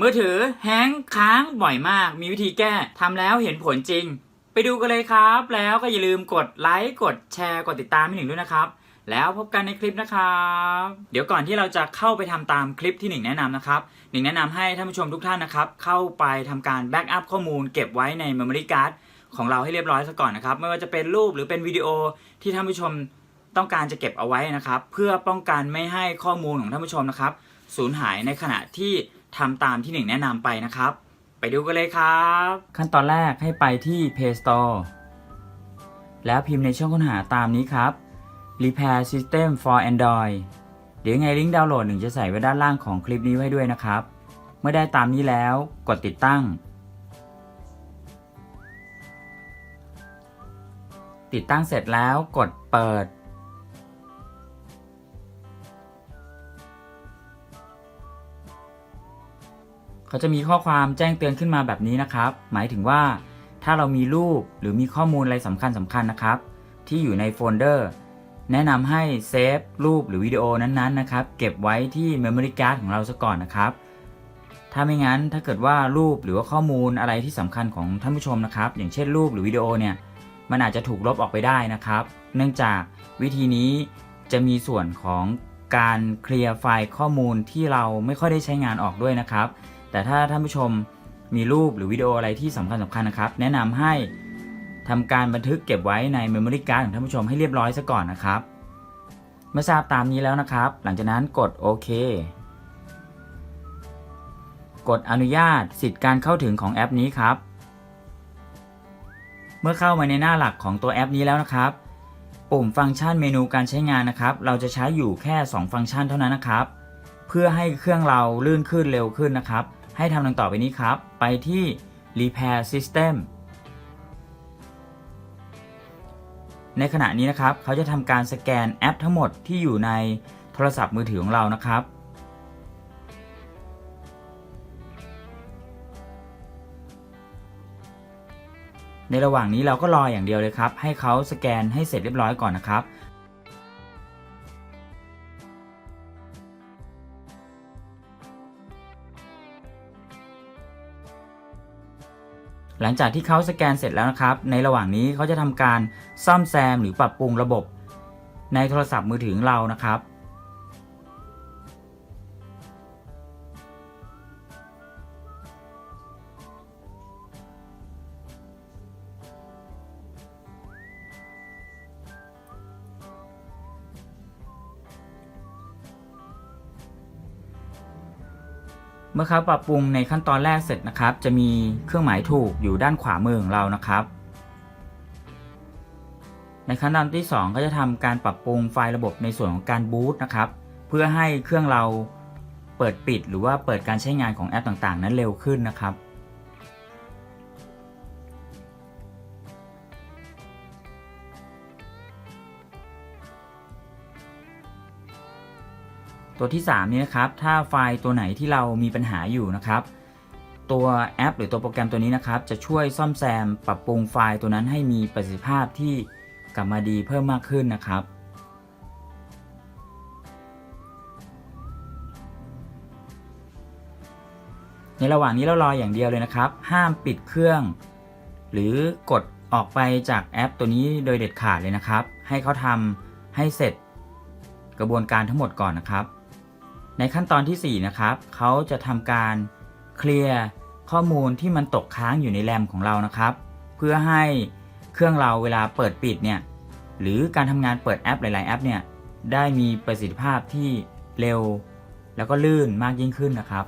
มือถือแฮงค้างบ่อยมาก มีวิธีแก้ทำแล้วเห็นผลจริง ไปดูกันเลยครับ แล้วก็อย่าลืมกดไลค์กดแชร์กดติดตามให้หนึ่งด้วยนะครับ แล้วพบกันในคลิปนะครับ เดี๋ยวก่อนที่เราจะเข้าไปทำตามคลิปที่หนึ่งแนะนำนะครับหนึ่งแนะนำให้ท่านผู้ชมทุกท่านนะครับ เข้าไปทำการแบ็กอัพข้อมูลเก็บไว้ใน Memory Card ของเราให้เรียบร้อยซะก่อนนะครับ ไม่ว่าจะเป็นรูปหรือเป็นวิดีโอที่ท่านผู้ชมต้องการจะเก็บเอาไว้นะครับ เพื่อป้องกันไม่ให้ข้อมูลของท่านผู้ชมนะครับสูญหายในขณะที่ ทำตามที่หนึ่งแนะนำไปนะครับ ไปดูกันเลยครับ ขั้นตอนแรกให้ไปที่ Play Store แล้วพิมพ์ในช่องค้นหาตามนี้ครับ Repair System for Android เดี๋ยวไงลิงก์ดาวน์โหลดหนึ่งจะใส่ไว้ด้านล่างของคลิปนี้ไว้ด้วยนะครับ เมื่อได้ตามนี้แล้วกดติดตั้ง ติดตั้งเสร็จแล้วกดเปิด เขาจะมีข้อความแจ้งเตือนขึ้นมาแบบนี้นะครับ หมายถึงว่า ถ้าเรามีรูปหรือมีข้อมูลอะไรสำคัญสำคัญนะครับ ที่อยู่ในโฟลเดอร์ แนะนำให้เซฟรูปหรือวิดีโอนั้นๆนะครับ เก็บไว้ที่ Memory Card ของเราซะก่อนนะครับ ถ้าไม่งั้นถ้าเกิดว่ารูปหรือว่าข้อมูลอะไรที่สำคัญของท่านผู้ชมนะครับ อย่างเช่นรูปหรือวิดีโอเนี่ยมันอาจจะถูกลบออกไปได้นะครับ เนื่องจากวิธีนี้จะมีส่วนของการเคลียร์ไฟล์ข้อมูลที่เราไม่ค่อยได้ใช้งานออกด้วยนะครับ แต่ถ้าท่านผู้ชมมีรูปหรือวิดีโออะไรที่สำคัญสำคัญนะครับ แนะนำให้ทำการบันทึกเก็บไว้ใน Memory Card ของท่านผู้ชมให้เรียบร้อยซะก่อนนะครับ เมื่อทราบตามนี้แล้วนะครับ หลังจากนั้นกดโอเคกดอนุญาตสิทธิ์การเข้าถึงของแอปนี้ครับ เมื่อเข้ามาในหน้าหลักของตัวแอปนี้แล้วนะครับ ปุ่มฟังก์ชันเมนูการใช้งานนะครับ เราจะใช้อยู่แค่ 2 ฟังก์ชันเท่านั้นนะครับ เพื่อให้เครื่องเราลื่นขึ้นเร็วขึ้นนะครับ ให้ทำดังต่อไปนี้ครับ ไปที่ Repair System ในขณะนี้นะครับ เขาจะทำการสแกนแอปทั้งหมดที่อยู่ในโทรศัพท์มือถือของเรานะครับ ในระหว่างนี้เราก็รออย่างเดียวเลยครับ ให้เขาสแกนให้เสร็จเรียบร้อยก่อนนะครับ หลังจากที่เขาสแกนเสร็จแล้วนะครับ ในระหว่างนี้เขาจะทำการซ่อมแซมหรือปรับปรุงระบบ ในโทรศัพท์มือถือของเรานะครับ เมื่อเขาปรับปรุงในขั้นตอนแรกเสร็จนะครับ จะมีเครื่องหมายถูกอยู่ด้านขวามือของเรานะครับ ในขั้นตอนที่ 2 ก็จะทำการปรับปรุงไฟล์ระบบในส่วนของการบูตนะครับ เพื่อให้เครื่องเราเปิดปิดหรือว่าเปิดการใช้งานของแอปต่างๆ นั้นเร็วขึ้นนะครับ ตัวที่3นี้นะครับ ถ้าไฟล์ตัวไหนที่เรามีปัญหาอยู่นะครับ ตัวแอป หรือตัวโปรแกรมตัวนี้นะครับ จะช่วยซ่อมแซมปรับปรุงไฟล์ตัวนั้นให้มีประสิทธิภาพที่กลับมาดีเพิ่มมากขึ้นนะครับ ในระหว่างนี้เรารออย่างเดียวเลยนะครับ ห้ามปิดเครื่อง หรือกดออกไปจากแอปตัวนี้โดยเด็ดขาดเลยนะครับ ให้เขาทำให้เสร็จกระบวนการทั้งหมดก่อนนะครับ ในขั้นตอนที่ 4 นะครับ เขาจะทำการเคลียร์ข้อมูลที่มันตกค้างอยู่ในแรมของเรานะครับ เพื่อให้เครื่องเราเวลาเปิดปิดเนี่ยหรือการทำงานเปิดแอปหลาย ๆ แอปเนี่ยได้มีประสิทธิภาพที่เร็ว แล้วก็ลื่นมากยิ่งขึ้นนะครับ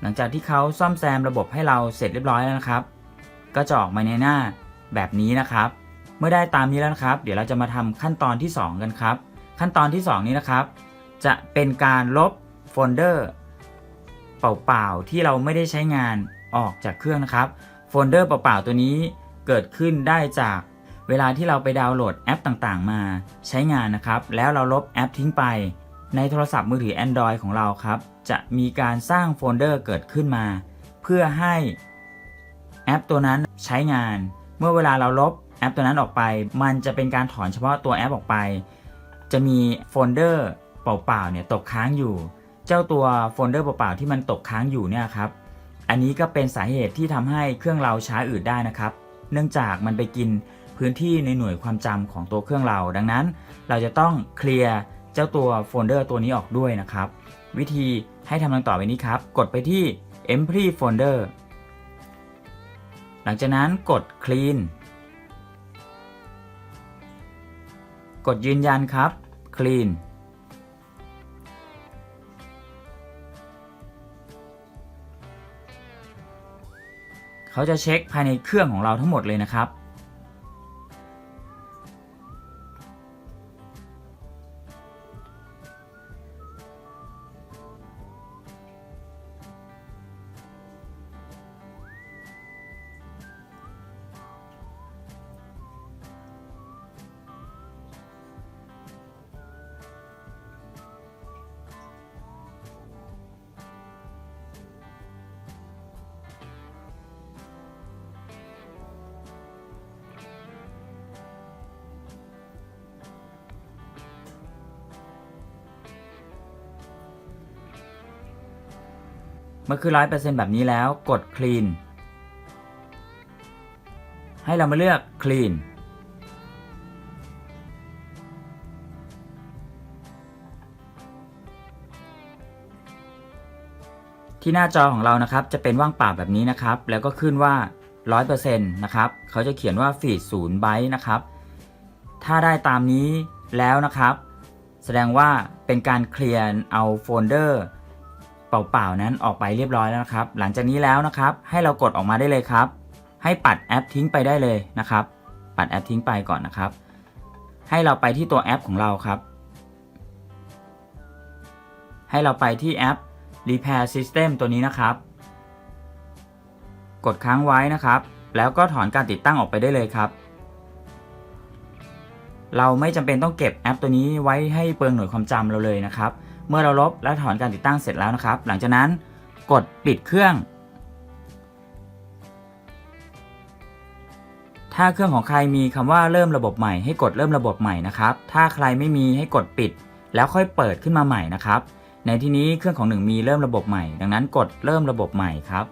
หลังจากที่เขาซ่อมแซมระบบให้เราเสร็จเรียบร้อยแล้วนะครับ ก็จะออกมาในหน้า แบบนี้นะครับ เมื่อได้ตามนี้แล้วนะครับ เดี๋ยวเราจะมาทำขั้นตอนที่ 2 กันครับ ขั้นตอนที่ 2 นี้นะครับ จะเป็นการลบโฟลเดอร์เปล่าๆที่เราไม่ได้ใช้งานออกจากเครื่องนะครับโฟลเดอร์เปล่าๆตัวนี้เกิดขึ้นได้จากเวลาที่เราไปดาวน์โหลดแอปต่างๆ มาใช้งานนะครับ แล้วเราลบแอปทิ้งไป ในโทรศัพท์มือถือ Android ของเราครับ จะมีการสร้างโฟลเดอร์เกิดขึ้นมา เพื่อให้แอปตัวนั้นใช้งาน เมื่อเวลาเราลบแอปตัวนั้นออกไป มันจะเป็นการถอนเฉพาะตัวแอปออกไป จะมีโฟลเดอร์เปล่าๆเนี่ยตกค้างอยู่ เจ้าตัวโฟลเดอร์เปล่าๆที่มันตกค้างอยู่เนี่ยครับ อันนี้ก็เป็นสาเหตุที่ทำให้เครื่องเราช้าอืดได้นะครับ เนื่องจากมันไปกินพื้นที่ในหน่วยความจำของตัวเครื่องเรา ดังนั้น เราจะต้องเคลียร์เจ้าตัวโฟลเดอร์ตัวนี้ออกด้วยนะครับ วิธีให้ทำดังต่อไปนี้ครับ กดไปที่ empty folder หลังจากนั้นกด clean กดยืนยันครับ clean เขาจะเช็คภายในเครื่องของเราทั้งหมดเลยนะครับ มื่อคือร้อยเปอร์เซ็นต์แบบนี้แล้วกด clean ให้เรามาเลือก clean ที่หน้าจอของเรานะครับจะเป็นว่างเปล่าแบบนี้นะครับ แล้วก็ขึ้นว่า 100%นะครับเขาจะเขียนว่า feed 0ไบต์นะครับ ถ้าได้ตามนี้แล้วนะครับ แสดงว่าเป็นการเคลียร์เอาโฟลเดอร์ เปล่าๆนั้นออกไปเรียบร้อยแล้วนะครับ หลังจากนี้แล้วนะครับ ให้เรากดออกมาได้เลยครับ ให้ปัดแอปทิ้งไปได้เลยนะครับ ปัดแอปทิ้งไปก่อนนะครับ ให้เราไปที่ตัวแอปของเราครับ ให้เราไปที่แอป Repair System ตัวนี้นะครับ กดค้างไว้นะครับ แล้วก็ถอนการติดตั้งออกไปได้เลยครับ เราไม่จำเป็นต้องเก็บแอปตัวนี้ไว้ให้เปลืองหน่วยความจำเราเลยนะครับ มื่อเราลบและถอนการติดตั้งเสร็จแล้วนะครับ หลังจากนั้นกดปิดเครื่อง ถ้าเครื่องของใครมีคำว่าเริ่มระบบใหม่ ให้กดเริ่มระบบใหม่นะครับ ถ้าใครไม่มีให้กดปิด แล้วค่อยเปิดขึ้นมาใหม่นะครับ ในที่นี้เครื่องของหนึ่งมีเริ่มระบบใหม่ ดังนั้นกดเริ่มระบบใหม่ครับ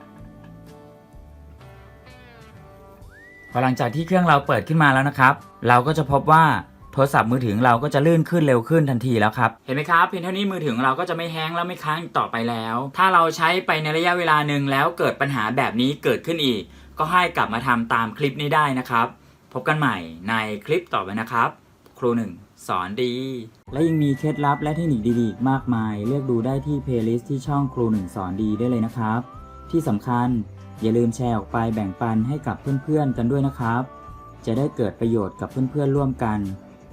พอหลังจากที่เครื่องเราเปิดขึ้นมาแล้วนะครับ เราก็จะพบว่า โทรศัพท์มือถือของเราก็จะลื่นขึ้นเร็วขึ้นทันทีแล้วครับ เห็นไหมครับเพียงเท่านี้มือถือของเราก็จะไม่แห้งแล้วไม่ค้างอีกต่อไปแล้ว ถ้าเราใช้ไปในระยะเวลาหนึ่งแล้วเกิดปัญหาแบบนี้เกิดขึ้นอีก ก็ให้กลับมาทำตามคลิปนี้ได้นะครับ พบกันใหม่ในคลิปต่อไปนะครับ ครูหนึ่งสอนดี และยังมีเคล็ดลับและเทคนิคดีๆอีกมากมาย เลือกดูได้ที่เพลย์ลิสต์ที่ช่องครูหนึ่งสอนดีได้เลยนะครับ ที่สำคัญอย่าลืมแชร์ออกไปแบ่งปันให้กับเพื่อนๆกันด้วยนะครับ จะได้เกิดประโยชน์กับเพื่อนๆร่วมกัน